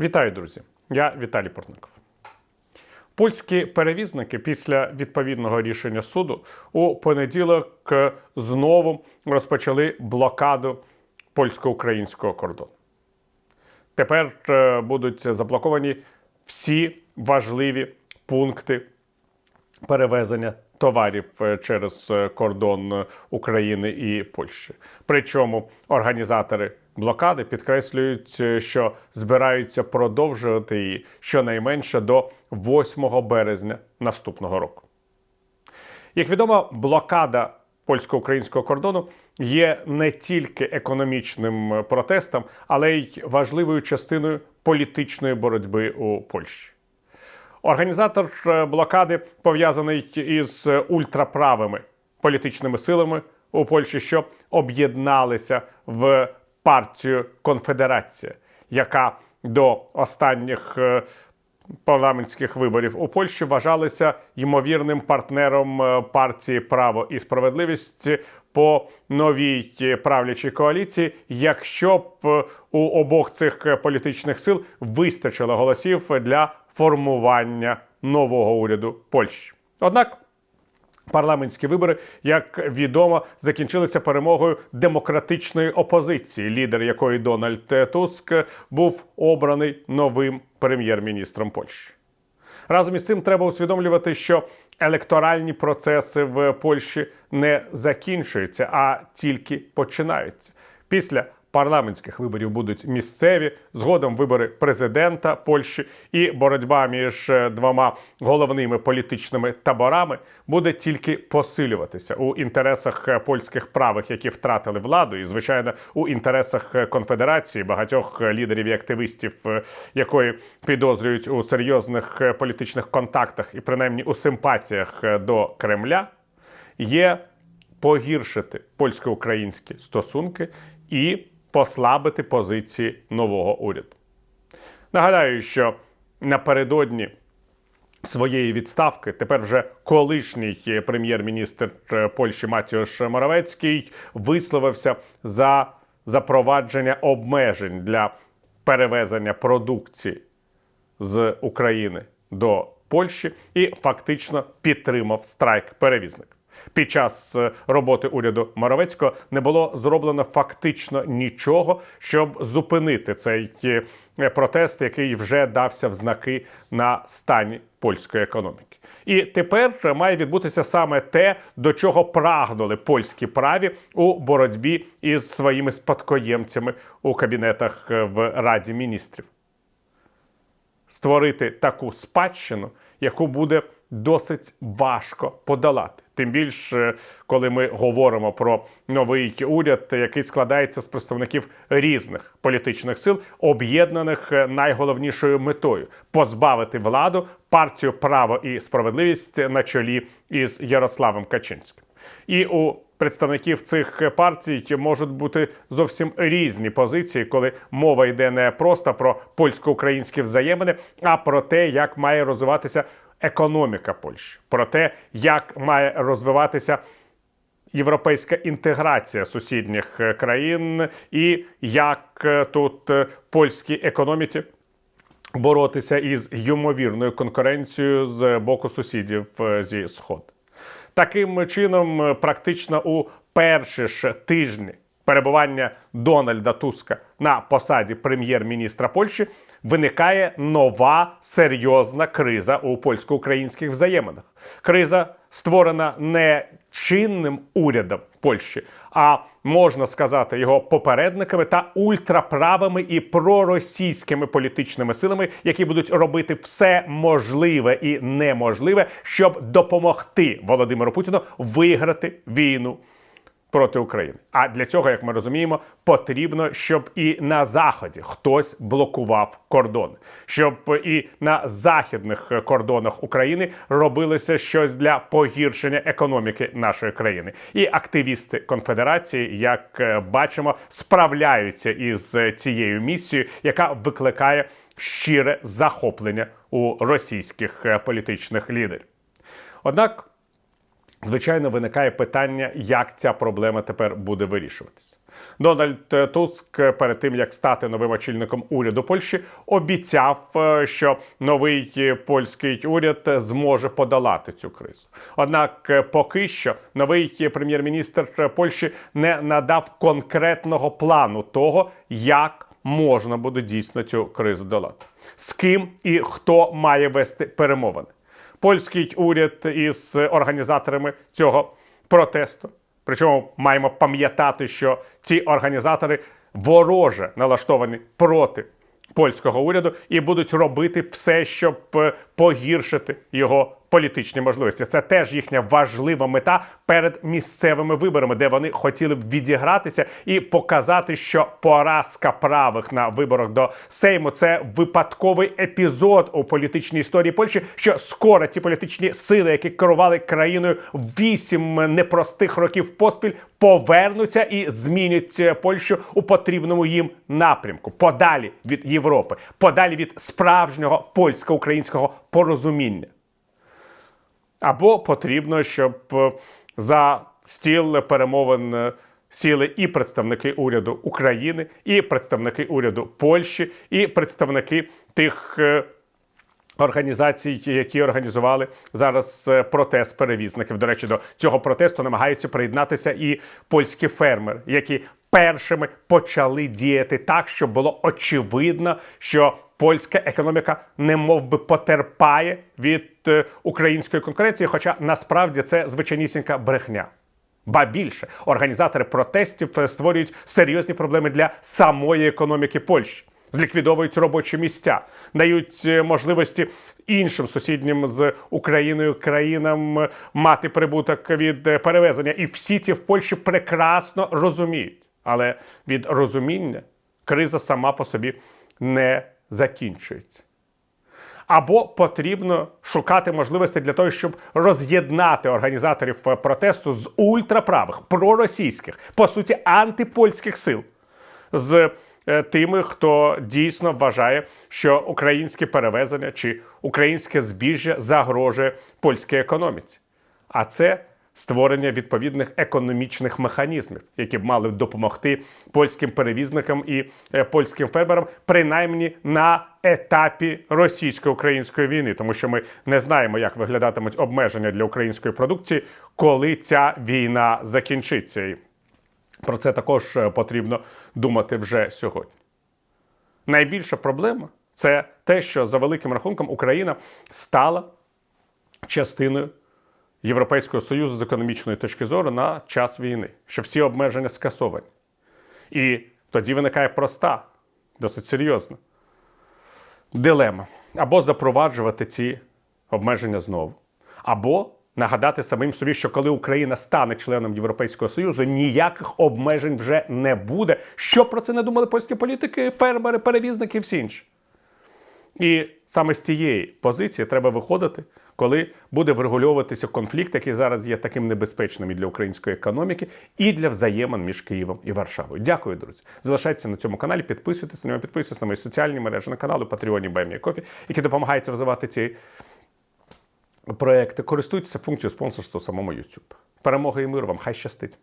Вітаю, друзі! Я Віталій Портников. Польські перевізники після відповідного рішення суду у понеділок знову розпочали блокаду польсько-українського кордону. Тепер е, будуть заблоковані всі важливі пункти перевезення товарів е, через е, кордон е, України і Польщі. Причому організатори блокади підкреслюють, що збираються продовжувати її щонайменше до 8 березня наступного року. Як відомо, блокада польсько-українського кордону є не тільки економічним протестом, але й важливою частиною політичної боротьби у Польщі. Організатор е, блокади пов'язаний із ультраправими політичними силами у Польщі, що об'єдналися в партію Конфедерація, яка до останніх е, парламентських виборів у Польщі вважалися ймовірним партнером е, партії Право і справедливість по новій е, правлячій коаліції, якщо б е, у обох цих е, політичних сил вистачило голосів для формування нового уряду Польщі. Однак Парламентські вибори, як відомо, закінчилися перемогою демократичної опозиції, лідер якої Дональд Туск був обраний новим прем'єр-міністром Польщі. Разом із цим треба усвідомлювати, що електоральні процеси в Польщі не закінчуються, а тільки починаються. Після парламентських виборів будуть місцеві, згодом вибори президента Польщі. І боротьба між е, двома головними політичними таборами буде тільки посилюватися у інтересах е, польських правих, які втратили владу, і звичайно у інтересах е, конфедерації багатьох лідерів і активістів, якої підозрюють у серйозних політичних контактах і принаймні у симпатіях до Кремля, є погіршити польсько-українські стосунки і послабити позиції нового уряду. Нагадаю, що напередодні своєї відставки тепер вже колишній прем'єр-міністр е, Польщі Матіош Моравецький висловився за запровадження обмежень для перевезення продукції з України до Польщі і фактично підтримав страйк перевізників. Під час е, роботи уряду Моровецького не було зроблено фактично нічого, щоб зупинити цей е, протест, який вже дався в знаки на стані польської економіки. І тепер має відбутися саме те, до чого прагнули польські праві у боротьбі із своїми спадкоємцями у кабінетах е, в Раді міністрів створити таку спадщину, яку буде досить важко подолати. Тим більше, коли ми говоримо про новий уряд, який складається з представників різних політичних сил, об'єднаних е, найголовнішою метою позбавити владу партію право і справедливість на чолі із Ярославом Качинським. І у представників цих партій можуть бути зовсім різні позиції, коли мова йде не просто про польсько-українські взаємини, а про те, як має розвиватися економіка Польщі, про те, як має розвиватися європейська інтеграція сусідніх е, країн, і як е, тут е, польській економіці боротися із ймовірною конкуренцією з боку сусідів зі сходу. Таким чином, практично у перші ж тижні перебування Дональда Туска на посаді прем'єр-міністра Польщі виникає нова серйозна криза у польсько-українських взаєминах. Криза створена не чинним урядом Польщі, а можна сказати його попередниками та ультраправими і проросійськими політичними силами, які будуть робити все можливе і неможливе, щоб допомогти Володимиру Путіну виграти війну проти України. А для цього, як ми розуміємо, потрібно, щоб і на заході хтось блокував кордони, щоб і на західних кордонах України робилося щось для погіршення економіки нашої країни. І активісти конфедерації, як е, бачимо, справляються із цією місією, яка викликає щире захоплення у російських е, політичних лідерів. Однак Звичайно, виникає питання, як ця проблема тепер буде вирішуватися. Дональд Туск е, перед тим як стати новим очільником уряду Польщі обіцяв, е, що новий е, польський уряд е, зможе подолати цю кризу. Однак, е, поки що новий е, прем'єр-міністр е, Польщі не надав конкретного плану того, як можна буде дійсно цю кризу долати, з ким і хто має вести перемовини. Польський уряд із організаторами цього протесту. Причому маємо пам'ятати, що ці організатори вороже налаштовані проти польського уряду і будуть робити все, щоб е, погіршити його політичні можливості. Це теж їхня важлива мета перед місцевими виборами, де вони хотіли б відігратися і показати, що поразка правих на виборах до Сейму це випадковий епізод у політичній історії Польщі. Що скоро ті політичні сили, які керували країною вісім непростих років поспіль, повернуться і змінять Польщу у потрібному їм напрямку, подалі від Європи, подалі від справжнього польсько-українського порозуміння. Або потрібно, щоб е, за стіл перемовин е, сіли і представники уряду України, і представники уряду Польщі, і представники тих. е, Організацій, які організували зараз протест перевізників. До речі, до цього протесту намагаються приєднатися і польські фермери, які першими почали діяти так, щоб було очевидно, що польська економіка не мов би потерпає від е, української конкуренції, хоча насправді це звичайнісінька брехня. Ба більше організатори протестів створюють серйозні проблеми для самої економіки Польщі. Зліквідовують робочі місця, дають е, можливості іншим сусіднім з Україною країнам е, мати прибуток від перевезення. І всі ці в Польщі прекрасно розуміють. Але від розуміння криза сама по собі не закінчується. Або потрібно шукати можливості для того, щоб роз'єднати організаторів е, протесту з ультраправих, проросійських, по суті, антипольських сил з е, тими, хто дійсно вважає, що українське перевезення чи українське збіжжя загрожує польській економіці. А це створення відповідних економічних механізмів, які б мали допомогти польським перевізникам і е, польським фермерам, принаймні на етапі російсько-української війни, тому що ми не знаємо, як виглядатимуть обмеження для української продукції, коли ця війна закінчиться. І про це також е, потрібно думати вже сьогодні. Найбільша проблема це те, що за великим рахунком Україна стала частиною Європейського Союзу з економічної точки зору на час війни, що всі обмеження скасовані. І тоді виникає проста, досить серйозна дилема: або запроваджувати ці обмеження знову, або нагадати самим собі, що коли Україна стане членом Європейського Союзу, ніяких обмежень вже не буде. Що про це не думали польські політики, фермери, перевізники і всі інші. І саме з цієї позиції треба виходити, коли буде врегульовуватися конфлікт, який зараз є таким небезпечним і для української економіки, і для взаємин між Києвом і Варшавою. Дякую, друзі. Залишайтеся на цьому каналі, підписуйтесь на нього, підписуйтесь на мої соціальні мережі, на канали Патреоні Бемі Кофі, які допомагають розвивати ці проекти. Користуйтеся функцією спонсорства самому YouTube. Перемоги і миру вам! Хай щастить!